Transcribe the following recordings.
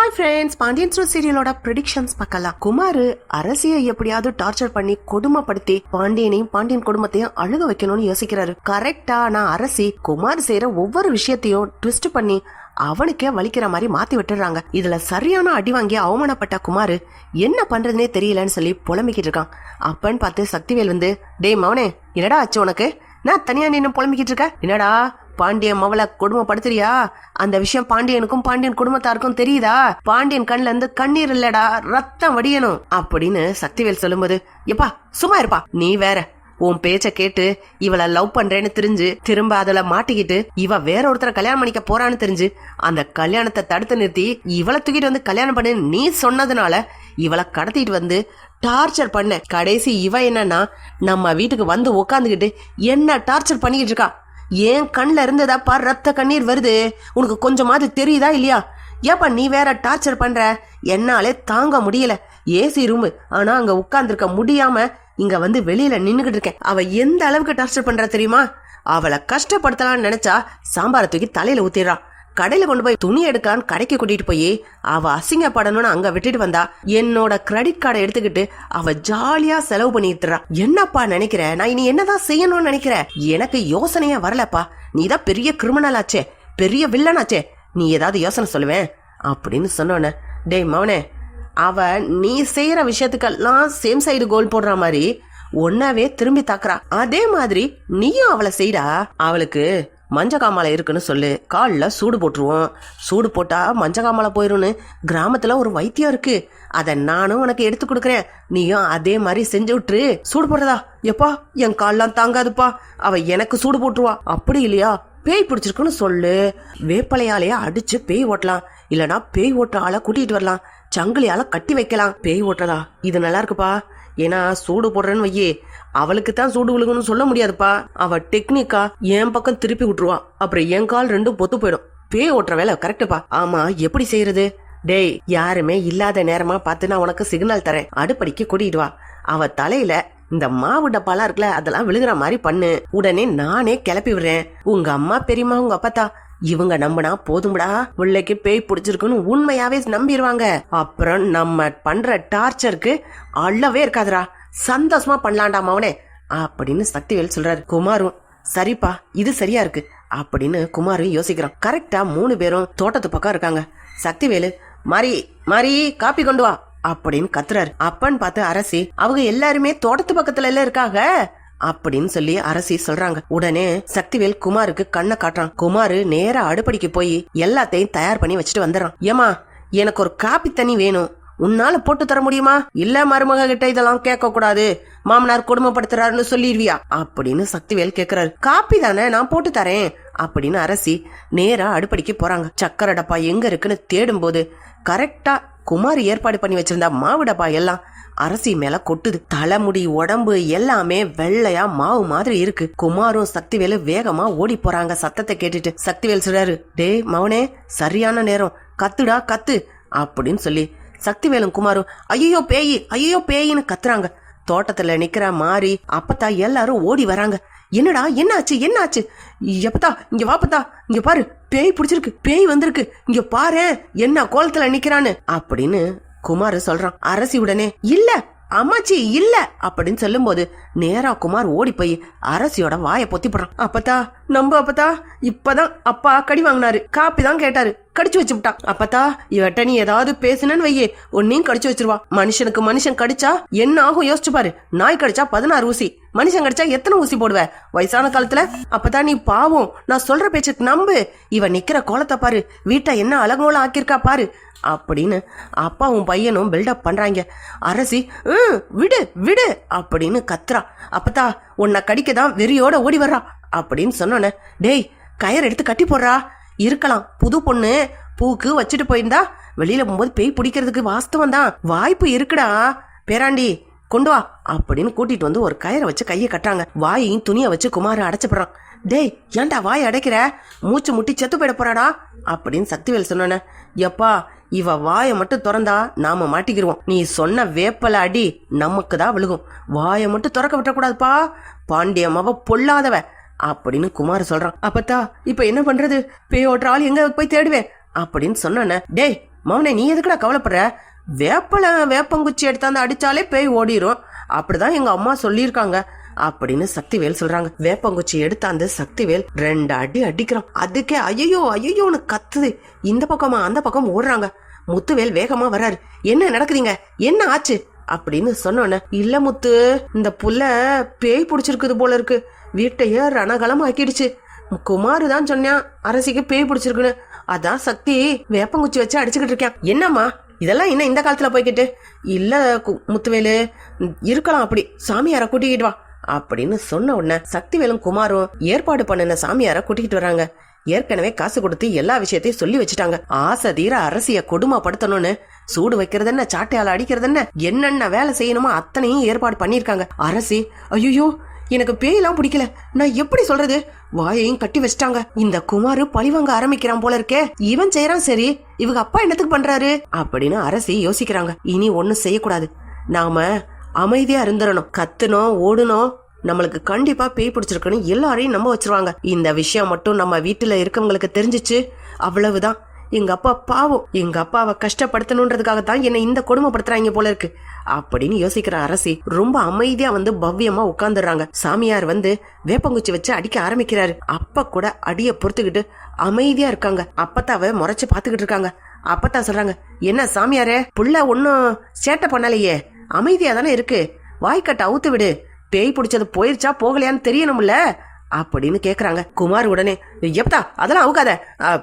Hi friends Pandian store சீரியலோட predictions பார்க்கலாம். குமார் அரசியை எப்படியாவது டார்ச்சர் பண்ணி கொடுமைப்படுத்தி பாண்டியனையும் பாண்டியன் குடும்பத்தையும் அழுக வைக்கணும்னு யோசிக்கிறாரு. கரெக்டா நான் அரசி குமார் செய்யற ஒவ்வொரு விஷயத்தையும் ட்விஸ்ட் பண்ணி அவனுக்கே வலிக்கிற மாதிரி மாத்தி விட்டுறாங்க. இதுல சரியான அடி வாங்கி அவமானப்பட்ட குமார் என்ன பண்றதுனே தெரியலன்னு சொல்லி புலம்பிக்கிட்டு இருக்கான். அப்பன்னு பார்த்து சக்திவேல் வந்து டேய் மவனே என்னடா ஆச்சு உனக்கு? நான் தனியா நின்னு புலம்பிக்கிட்டு இருக்க? என்னடா? பாண்டியன் மவளை கொடுமைப்படுத்துறியா? அந்த விஷயம் பாண்டியனுக்கும் பாண்டியன் குடும்பத்தாருக்கும் தெரியுதா? பாண்டியன் கண்ல இருந்து கண்ணீர் இல்லடா ரத்தம் வடியணும். அப்படின்னு சக்திவேல் சொல்லும்போது எப்பா சும்மா இருப்பா. நீ வேற உன் பேச்ச கேட்டு இவள லவ் பண்றேன்னு தெரிஞ்சு திரும்ப அதுல மாட்டிக்கிட்டு இவ வேற ஒருத்தரை கல்யாணம் பண்ணிக்க போறான்னு தெரிஞ்சு அந்த கல்யாணத்தை தடுத்து நிறுத்தி இவளை தூக்கிட்டு வந்து கல்யாணம் பண்ணு. நீ சொன்னதுனால இவளை கடத்திட்டு வந்து டார்ச்சர் பண்ண. கடைசி இவ என்னன்னா நம்ம வீட்டுக்கு வந்து உட்காந்துக்கிட்டு என்ன டார்ச்சர் பண்ணிக்கிட்டு இருக்கா? ஏன் கண்ணில் இருந்ததாப்பா ரத்த கண்ணீர் வருது? உனக்கு கொஞ்சமாவது தெரியுதா இல்லையா? ஏப்பா நீ வேற டார்ச்சர் பண்ற? என்னாலே தாங்க முடியல. AC room. ஆனா அங்க உட்கார்ந்துருக்க முடியாம இங்க வந்து வெளியில நின்னுகிட்டு இருக்கேன். அவ எந்த அளவுக்கு டார்ச்சர் பண்றா தெரியுமா? அவளை கஷ்டப்படுத்தலாம்னு நினைச்சா சாம்பாரை தூக்கி தலையில ஊத்திடுறான் கடையில கொண்டு போய் துணி எடுக்கலான்னு கடைக்கு கூட்டிட்டு போய் அவ அசிங்கப்படணும்னு அங்க விட்டுட்டு வந்தா என்னோட கிரெடிட் கார்டை எடுத்துக்கிட்டு அவ ஜாலியா செலவு பண்ணிட்டுறா என்னப்பா நினைக்கிற? நான் இனி என்னதான் செய்யணும்னு நினைக்கிற? எனக்கு யோசனையே வரலப்பா. நீ தான் பெரிய கிரிமினல் ஆச்சே. பெரிய வில்லனாச்சே நீ ஏதாவது யோசனை சொல்லுவேன்? அப்படின்னு சொன்னோன்னே டேய் மவனே அவ நீ செய்யற விஷயத்துக்கெல்லாம் சேம் சைடு கோல் போடுற மாதிரி ஒன்னாவே திரும்பி தாக்குறா. அதே மாதிரி நீயும் அவளை செய்டா. அவளுக்கு மஞ்ச காமாலை இருக்குன்னு சொல்லு. காலில் சூடு போட்டுருவோம். சூடு போட்டால் மஞ்ச காமாலை கிராமத்தில் ஒரு வைத்தியம் இருக்கு. அதை நானும் உனக்கு எடுத்து கொடுக்குறேன். நீயும் அதே மாதிரி செஞ்சு விட்டுரு. சூடு போடுறதா? எப்பா என் கால்லாம் தாங்காதுப்பா. அவ எனக்கு சூடு போட்டுருவா. அப்படி இல்லையா? பேய் பிடிச்சிருக்குன்னு சொல்லு. வேப்பலையாலேயே அடிச்சு பேய் ஓட்டலாம். இல்லைனா பேய் ஓட்டுற ஆளை கூட்டிகிட்டு வரலாம். சங்கிலியால கட்டி வைக்கலாம். பேய் ஓட்டலா. இது நல்லா இருக்குப்பா. ஏன்னா சூடு போடுறேன்னு வையே அவளுக்கு தான் சூடு விழுகணும்னு சொல்ல முடியாதுப்பா. அவ டெக்னிக்கா என் பக்கம் திருப்பி விட்டுருவா. அப்புறம் என் கால் ரெண்டும் பொத்து போயிடும். பேய் ஓட்டுற வேலை கரெக்டுப்பா ஆமா எப்படி செய்யறது? டேய் யாருமே இல்லாத நேரமா பார்த்து நான் உனக்கு சிக்னல் தரேன். அடுப்படிக்கு கூட்டிட்டு வா. அவ தலையில இந்த மாவு டப்பாலாம் இருக்குல்ல அதெல்லாம் விழுகிற மாதிரி பண்ணு. உடனே நானே கிளப்பி விடுறேன். உங்க அம்மா பெரியம்மா உங்க தான் இவங்க நம்பினா போதும்டா. பிள்ளைக்கு பேய் பிடிச்சிருக்குன்னு உண்மையாவே நம்பிடுவாங்க அப்புறம் நம்ம பண்ற டார்ச்சருக்கு அள்ளவே இருக்காதுடா. சந்தோஷமா பண்ணலாம்டா மவனே அப்படின்னு சக்திவேல் சொல்றாரு. குமாரும் சரிப்பா இது சரியா இருக்கு அப்படின்னு குமாரு யோசிக்கிறான். கரெக்டா மூணு பேரும் தோட்டத்து பக்கம் இருக்காங்க. சக்திவேலு மாறி மாறி காப்பி கொண்டு வா அப்படின்னு கத்துறாரு. அப்பன்னு பார்த்து அரசி அவங்க எல்லாருமே தோட்டத்து பக்கத்துல எல்லாம் இருக்காங்க. அப்படின்னு சொல்லி அரசி சொல்றாங்க. உடனே சக்திவேல் குமாருக்கு கண்ணை காட்டுறான். குமாரு நேரா அடுப்படிக்கு போய் எல்லாத்தையும் தயார் பண்ணி வச்சுட்டு வந்துடுறான். ஏமா எனக்கு ஒரு காப்பி தண்ணி வேணும். உன்னால போட்டு தர முடியுமா? இல்ல மருமக கிட்ட இதெல்லாம் கேட்க கூடாது மாமனார் கொடுமைப்படுத்துறாருன்னு சொல்லிடுவியா? அப்படின்னு சக்திவேல் கேக்குறாரு. காப்பி தானே நான் போட்டு தரேன் அப்படின்னு அரசி நேரா அடுப்படிக்கு போறாங்க. சக்கர டப்பா எங்க இருக்குன்னு தேடும் போது கரெக்டா குமார் ஏற்பாடு பண்ணி வச்சிருந்தா மாவு டப்பா எல்லாம் அரசி மேல கொட்டுது. தலைமுடி உடம்பு எல்லாமே வெள்ளையா மாவு மாதிரி இருக்கு. குமாரும் சக்திவேலு வேகமா ஓடி போறாங்க. சத்தத்தை கேட்டுட்டு சக்திவேல் சொல்றாரு டே மவனே சரியான நேரம். கத்துடா கத்து. அப்படின்னு சொல்லி சக்திவேலும் குமாரும் ஐயோ பேயி ஐயோ பேயின்னு கத்துறாங்க. தோட்டத்துல நிக்கிற மாறி அப்பத்தா எல்லாரும் ஓடி வராங்க. என்னடா என்னாச்சு என்னாச்சு? எப்பத்தா இங்க வாப்பத்தா இங்க பாரு. பேய் பிடிச்சிருக்கு பேய் வந்திருக்கு. இங்க பாரு என்ன கோலத்துல நிக்கிறான்னு. அப்படின்னு குமார் சொல்றான் அரசி உடனே இல்ல அம்மாச்சி இல்ல அப்படின்னு சொல்லும்போது நேரா குமார் ஓடி போய் அரசியோட வாயை பொத்தி போடுறான். அப்பத்தா நம்ப அப்பத்தா இப்பதான் அப்பா கடி வாங்கினாரு. காப்பி தான் கேட்டாரு. கடிச்சு வச்சு விட்டான். அப்பத்தா இவட்ட நீ ஏதாவது பேசுனன்னு வையே உன்னையும் கடிச்சு வச்சிருவா. மனுஷனுக்கு மனுஷன் கடிச்சா என்ன ஆகும் யோசிச்சு பாரு. நாய் கடிச்சா பதினாறு ஊசி மனுஷன் கடிச்சா எத்தனை ஊசி போடுவ? வயசான காலத்துல அப்பதான் நீ பாவம். நான் சொல்ற பேச்சுக்கு நம்பு. இவ நிக்கிற கோலத்தை பாரு. வீட்டை என்ன அழகோல ஆக்கியிருக்கா பாரு. அப்படின்னு அப்பாவும் பையனும் பில்டப் பண்ணுறாங்க அரசி "ம், விடு விடு அப்படின்னு கத்துறா. அப்பத்தா உன்னை கடிக்க தான் வெறியோட ஓடி வர்றா அப்படின்னு சொன்னோன்னே டேய் கயர் எடுத்து கட்டி போடுறா. இருக்கலாம். புது பொண்ணு பூக்கு வச்சுட்டு போயிருந்தா வெளியில போகும்போது பேய் பிடிக்கிறதுக்கு வாஸ்தவம் தான். வாய்ப்பு இருக்குடா. பேராண்டி கொண்டு வா அப்படின்னு கூட்டிட்டு வந்து ஒரு கயிறை வச்சு கையை கட்டுறாங்க. வாயையும் துணியை வச்சு குமார அடைச்சுப்படுறான். டேய் ஏன்டா வாய் அடைக்கிற? மூச்சு முட்டி செத்து போயிட போறாடா அப்படின்னு சக்திவேல் சொன்னோன்னே எப்பா இவ வாயை மட்டும் திறந்தா நாம மாட்டிக்கிருவோம். நீ சொன்ன வேப்பல அடி நமக்கு தான் விழுகும். வாயை மட்டும் திறக்க விட்டக்கூடாதுப்பா. பாண்டியம்மாவ பொல்லாதவ. அப்படின்னு குமார் சொல்றான். அப்பத்தா இப்ப என்ன பண்றது? பேய் ஓட்டுற ஆள் எங்க போய் தேடுவேன்? அப்படின்னு சொன்னோன்னே டேய் மவனே நீ எதுக்குடா கவலைப்படுற? வேப்பல வேப்பங்குச்சி எடுத்தாந்து அடிச்சாலே பேய் ஓடிரும். அப்படிதான் எங்க அம்மா சொல்லியிருக்காங்க. அப்படின்னு சக்திவேல் சொல்றாங்க. வேப்பங்குச்சி எடுத்தாந்து சக்திவேல் ரெண்டு அடி அடிக்கிறான். அதுக்கே ஐயோ ஐயோன்னு கத்துது. இந்த பக்கமா அந்த பக்கம் ஓடுறாங்க. முத்துவேல் வேகமா வராரு என்ன நடக்குதுங்க என்ன ஆச்சு? அப்படின்னு சொன்னோன்னே இல்ல முத்து இந்த புல்ல பேய் பிடிச்சிருக்குது போல இருக்கு. வீட்டையே ரணகலம் ஆக்கிடுச்சு குமாரு தான் சொன்னான் அரசிக்கு பேய் பிடிச்சிருக்குன்னு. அதான் சக்தி வேப்பங்குச்சி வச்சு அடிச்சுக்கிட்டு இருக்கேன். என்னம்மா? இதெல்லாம் என்ன இந்த காலத்துல போய்கிட்டு இல்ல கு- முத்துவேலு இருக்கலாம் அப்படி. சாமியார கூட்டிக்கிட்டு வா. அப்படின்னு சொன்ன உடனே சக்திவேலும் குமாரும் ஏற்பாடு பண்ணின சாமியார கூட்டிகிட்டு வராங்க. ஏற்கனவே காசு கொடுத்து எல்லா விஷயத்தையும் சொல்லி வச்சுட்டாங்க. ஆசை தீர அரசிய கொடுமைப்படுத்தணும்னு சூடு வைக்கிறது என்ன சாட்டையால அடிக்கிறது என்ன என்னென்ன வேலை செய்யணுமோ அத்தனையும் ஏற்பாடு பண்ணிருக்காங்க அரசி ஐயோ எனக்கு பேயெல்லாம் பிடிக்கல. நான் எப்படி சொல்றது? வாயையும் கட்டி வச்சிட்டாங்க. இந்த குமாரு பழிவாங்க ஆரம்பிக்கிறான் போல இருக்கே. இவன் செய்யறான் சரி இவங்க அப்பா என்னத்துக்கு பண்றாரு? அப்படின்னு அரசி யோசிக்கிறாங்க. இனி ஒன்னும் செய்யக்கூடாது. நாம அமைதியா இருந்துடணும். கத்துனோம் ஓடுனோம். நம்மளுக்கு கண்டிப்பா பேய் பிடிச்சிருக்குன்னு எல்லாரையும் நம்ப வச்சிருவாங்க. இந்த விஷயம் மட்டும் நம்ம வீட்டுல இருக்கவங்களுக்கு தெரிஞ்சிச்சு. அவ்வளவுதான். எங்க அப்பா பாவம். எங்க அப்பாவை கஷ்டப்படுத்தணுன்றதுக்காக தான் என்னை இந்த கொடுமைப்படுத்துறாங்க போல இருக்கு. அப்படின்னு யோசிக்கிற அரசி ரொம்ப அமைதியா வந்து பவ்யமா உட்காந்துடுறாங்க சாமியார் வந்து வேப்பங்குச்சி வச்சு அடிக்க ஆரம்பிக்கிறாரு. அப்ப கூட அடிய பொறுத்துக்கிட்டு அமைதியா இருக்காங்க. அப்பத்தாவை முறைச்சு பாத்துக்கிட்டு இருக்காங்க. அப்பத்தா சொல்றாங்க என்ன சாமியாரே புள்ள ஒன்னும் சேட்டை பண்ணலையே. அமைதியாக தானே இருக்கு? வாய்க்கட்டை அவுத்து விடு. பேய் பிடிச்சது போயிருச்சா போகலையான்னு தெரியணும்ல? அப்படின்னு கேக்குறாங்க. குமார் உடனே எப்பதா அதெல்லாம் அவுக்காத.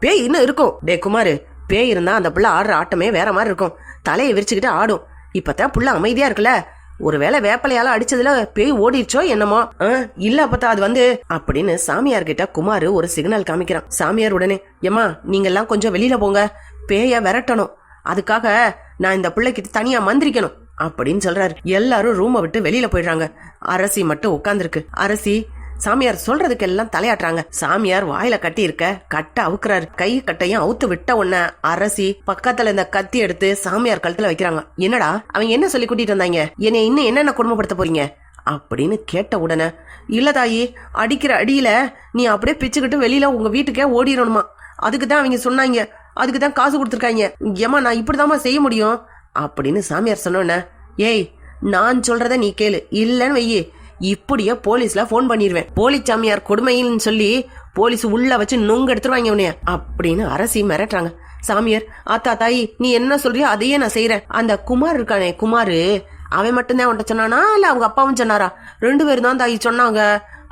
பேய் இன்னும் இருக்கும். டே குமார் பேய் இருந்தா அந்த புள்ள ஆடுற ஆட்டமே வேற மாதிரி இருக்கும். தலையை விரிச்சுக்கிட்டு ஆடும். இப்பதான் புள்ள அமைதியா இருக்குல்ல? ஒருவேளை வேப்பலையால அடிச்சதுல பேய் ஓடிடுச்சோ என்னமோ? ஆ, இல்ல அப்பத்தா அது வந்து அப்படின்னு சாமியார் கிட்ட குமார் ஒரு சிக்னல் காமிக்கிறான். சாமியார் உடனே ஏமா நீங்க எல்லாம் கொஞ்சம் வெளியில போங்க. பேய விரட்டணும். அதுக்காக நான் இந்த பிள்ளைக்கிட்ட தனியா மந்திரிக்கணும். அப்படின்னு சொல்றாரு. எல்லாரும் ரூமை விட்டு வெளியில போயிடுறாங்க. அரசி மட்டும் உட்கார்ந்துருக்கு. அரசி சாமியார் சொல்றதுக்கெல்லாம் தலையாட்டுறாங்க. சாமியார் வாயில கட்டி இருக்க கட்ட அவுக்குறாரு. கை கட்டையும் அவுத்து விட்ட உடனே அரசி பக்கத்துல இந்த கத்தி எடுத்து சாமியார் கழுத்துல வைக்கிறாங்க. என்னடா அவங்க என்ன சொல்லி கூட்டிட்டு வந்தாங்க? என்னை இன்னும் என்னென்ன குடும்பப்படுத்த போறீங்க? அப்படின்னு கேட்ட உடனே இல்ல தாயி அடிக்கிற அடியில நீ அப்படியே பிச்சுக்கிட்டு வெளியில உங்க வீட்டுக்கே ஓடிடணுமா அதுக்கு தான் அவங்க சொன்னாங்க. அதுக்கு தான் காசு கொடுத்துருக்காங்க. ஏமா நான் இப்படிதாம்மா செய்ய முடியும்? அப்படின்னு சாமியார் சொன்னோன்னே. ஏய் நான் சொல்றத நீ கேளு. இல்லன்னு வையி. இப்படியே போலீஸ்ல ஃபோன் பண்ணிடுவேன் போலீஸ் சாமியார் கொடுமைன்னு சொல்லி போலீஸ் உள்ள வச்சு நுங்க எடுத்துருவாங்க உன்னைய அப்படின்னு அரசி மிரட்டுறாங்க. சாமியார் ஆத்தா தாயி நீ என்ன சொல்றியோ அதையே நான் செய்யறேன் அந்த குமார் இருக்கானே குமாரு. அவன் மட்டும்தான் உன்ட்ட சொன்னானா? இல்ல அவங்க அப்பாவும் சொன்னாரா? ரெண்டு பேரும் தான் தாயி சொன்னாங்க.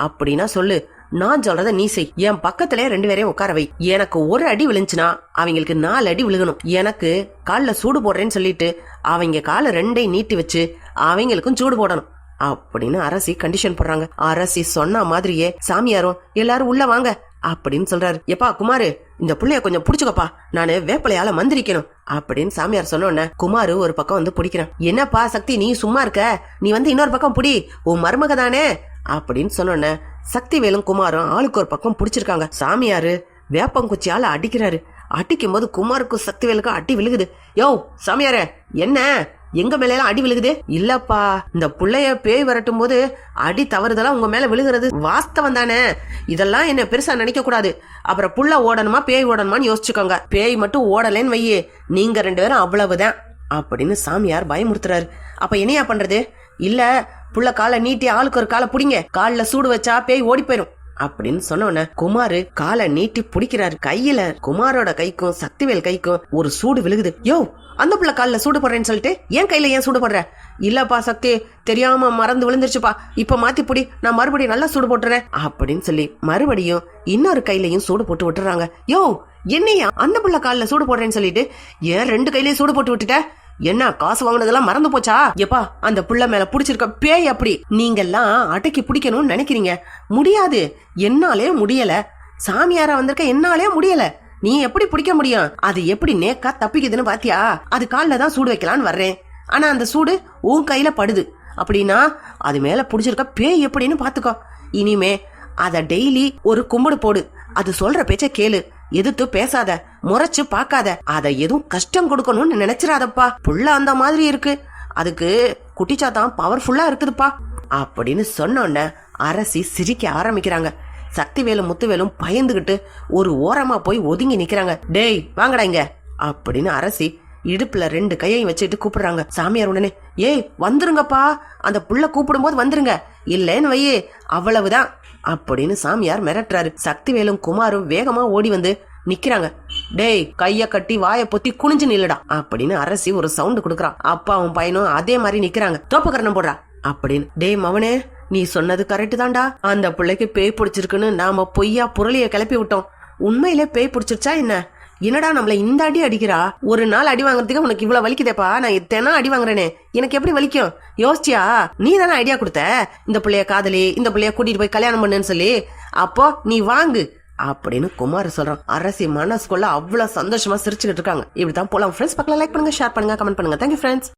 அப்படின்னா சொல்லு. நான் சொல்றத நீ செய். என் பக்கத்துல ரெண்டு பேரையும் உட்கார வை. எனக்கு ஒரு அடி விழுந்துச்சுன்னா அவங்களுக்கு நாலு அடி விழுகணும். எனக்கு காலில் சூடு போடுறேன்னு சொல்லிட்டு அவங்க காலை ரெண்டையும் நீட்டி வச்சு அவங்களுக்கும் சூடு போடணும். அப்படின்னு அரசி கண்டிஷன் போடுறாங்க. அரசி சொன்ன மாதிரியே சாமியாரும் எல்லாரும் உள்ள வாங்க அப்படின்னு சொல்றாரு. எப்பா குமாரு இந்த புள்ளைய கொஞ்சம் புடிச்சுக்கப்பா. நானு வேப்பலையால மந்திரிக்கணும் அப்படின்னு சாமியார் சொன்னோன்ன குமாரு ஒரு பக்கம் வந்து பிடிக்கிறான். என்னப்பா சக்தி நீ சும்மா இருக்க? நீ வந்து இன்னொரு பக்கம் பிடி. உன் மருமக தானே அப்படின்னு சொன்னோன்ன சக்தி வேலும் குமாரும் ஆளுக்கு ஒரு பக்கம் பிடிச்சிருக்காங்க. சாமியாரு வேப்பங்குச்சியால அடிக்கிறாரு. அடிக்கும் போது குமாருக்கும் சக்திவேலுக்கும் அடி விழுகுது. யோ சாமியாரே என்ன? எங்க மேல எல்லாம் அடி விழுகுது? இல்லப்பா இந்த புள்ளைய பேய் விரட்டும் போது அடி தவறுதலா உங்க மேல விழுகிறது வாஸ்தவம் தானே. இதெல்லாம் என்ன பெருசா நினைக்க கூடாது அப்புறம் புள்ள ஓடணுமா பேய் ஓடணுமான்னு யோசிச்சுக்கோங்க. பேய் மட்டும் ஓடலேன்னு வையே நீங்க ரெண்டு பேரும் அவ்வளவுதான். அப்படின்னு சாமியார் பயமுறுத்துறாரு. அப்ப என்னையா பண்றது? இல்ல புள்ள காலை நீட்டி ஆளுக்கு ஒரு காலை புடிங்க. கால்ல சூடு வச்சா பேய் ஓடி போயிடும் அப்படின்னு சொன்னோன்ன குமாரு காலை நீட்டி பிடிக்கிறாரு கையில. குமாரோட கைக்கும் சக்திவேல் கைக்கும் ஒரு சூடு விழுகுது. யோ அந்த புள்ள காலில் சூடு போடுறேன்னு சொல்லிட்டு என் கையில ஏன் சூடு போடுற? இல்லப்பா சக்தி தெரியாம மறந்து விழுந்துருச்சுப்பா. இப்ப மாத்தி புடி நான் மறுபடியும் நல்லா சூடு போட்டுறேன். அப்படின்னு சொல்லி மறுபடியும் இன்னொரு கையிலையும் சூடு போட்டு விட்டுறாங்க. யோ என்னையா அந்த புள்ள காலில் சூடு போடுறேன்னு சொல்லிட்டு ஏன் ரெண்டு கையிலயும் சூடு போட்டு விட்டுட்ட? என்ன காசு வாங்கினதெல்லாம் மறந்து போச்சா? எப்பா அந்த புள்ள மேல புடிச்சிருக்க பேய் அப்படி. நீங்கெல்லாம் அடக்கி பிடிக்கணும்னு நினைக்கிறீங்க. முடியாது. என்னாலே முடியல. சாமியாரா வந்திருக்க என்னாலே முடியல. நீ எப்படி பிடிக்க முடியும்? அது எப்படி நேக்கா தப்பிக்குதுன்னு பாத்தியா? அது கால்ல தான் சூடு வைக்கலான்னு வர்றேன். ஆனா அந்த சூடு உன் கையில படுது. அப்படின்னா அது மேல புடிச்சிருக்க பேய் எப்படின்னு பாத்துக்கோ. இனிமே அத டெய்லி ஒரு கும்பிடு போடு. அது சொல்ற பேச்ச கேளு. எதிர்த்து பேசாத முறைச்சு பார்க்காத அத எதுவும் கஷ்டம் கொடுக்கணும்னு நினைச்சிடாதப்பா புள்ள அந்த மாதிரி இருக்கு. அதுக்கு குட்டிச்சாத்தான் பவர்ஃபுல்லா இருக்குதுப்பா. அப்படின்னு சொன்னோன்ன அரசி சிரிக்க ஆரம்பிக்கிறாங்க. சக்திவேலு முத்துவேலும் பயந்துகிட்டு ஒரு ஓரமா போய் ஒதுங்கி நிக்கிறாங்க. டேய் வாங்கடா இங்க. அப்படின்னு அரசி இடுப்புல ரெண்டு கையையும் வச்சுட்டு கூப்பிடுறாங்க. சாமியார் உடனே ஏய் வந்துருங்கப்பா. அந்த புள்ள கூப்பிடும்போது வந்துருங்க. இல்லைன்னு வையே அவ்வளவுதான். அப்படின்னு சாமியார் மிரட்டுறாரு. சக்திவேலும் குமாரும் வேகமா ஓடி வந்து நிக்கிறாங்க. டேய் கைய கட்டி வாய பொத்தி குனிஞ்சு நில்லுடா. அப்படின்னு அரசி ஒரு சவுண்ட் கொடுக்குறான். அப்பாவும் பையனும் அதே மாதிரி நிக்கிறாங்க. தோப்பக்கரணம் போடுறா. அப்படின்னு டேய் மவனே நீ சொன்னது கரெக்ட் தான்டா. அந்த பிள்ளைக்கு பேய் பிடிச்சிருக்குன்னு நாம பொய்யா புரளிய கிளப்பி விட்டோம். உண்மையிலே பேய் பிடிச்சிருச்சா என்ன? என்னடா நம்மள இந்த அடி அடிக்கிறா? ஒரு நாள் அடி வாங்குறதுக்கு உனக்கு இவ்வளவு வலிக்குதேப்பா? நான் தினம் அடி வாங்குறேனே? எனக்கு எப்படி வலிக்கும்? யோசிச்சியா? நீ தானே ஐடியா கொடுத்த? இந்த பிள்ளைய காதலி இந்த பிள்ளைய கூட்டிட்டு போய் கல்யாணம் பண்ணுன்னு சொல்லி. அப்போ நீ வாங்கு அப்படின்னு குமார் சொல்றான். அரசி மனசுக்குள்ள அவ்வளவு சந்தோஷமா சிரிச்சுக்கிட்டு இருக்காங்க. இப்படிதான் போலாம். ஃப்ரெண்ட்ஸ் பக்கம் லைக் பண்ணுங்க ஷேர் பண்ணுங்க கமெண்ட் பண்ணுங்க. Thank you friends